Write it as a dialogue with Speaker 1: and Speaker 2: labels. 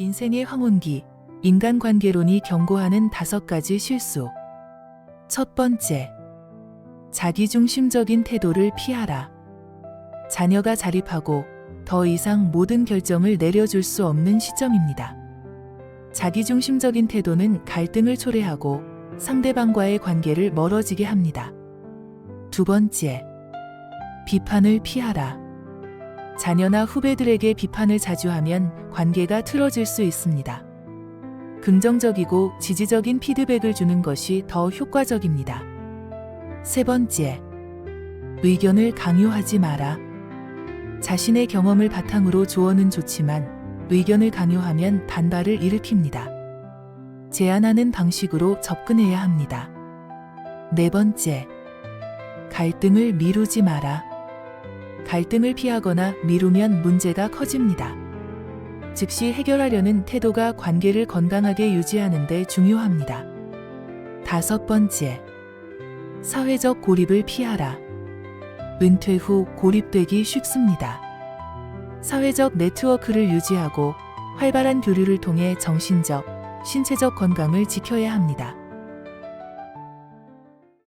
Speaker 1: 인생의 황혼기, 인간관계론이 경고하는 다섯 가지 실수. 첫 번째, 자기중심적인 태도를 피하라. 자녀가 자립하고 더 이상 모든 결정을 내려줄 수 없는 시점입니다. 자기중심적인 태도는 갈등을 초래하고 상대방과의 관계를 멀어지게 합니다. 두 번째, 비판을 피하라. 자녀나 후배들에게 비판을 자주 하면 관계가 틀어질 수 있습니다. 긍정적이고 지지적인 피드백을 주는 것이 더 효과적입니다. 세 번째, 의견을 강요하지 마라. 자신의 경험을 바탕으로 조언은 좋지만 의견을 강요하면 반발을 일으킵니다. 제안하는 방식으로 접근해야 합니다. 네 번째, 갈등을 미루지 마라. 갈등을 피하거나 미루면 문제가 커집니다. 즉시 해결하려는 태도가 관계를 건강하게 유지하는 데 중요합니다. 다섯 번째, 사회적 고립을 피하라. 은퇴 후 고립되기 쉽습니다. 사회적 네트워크를 유지하고 활발한 교류를 통해 정신적, 신체적 건강을 지켜야 합니다.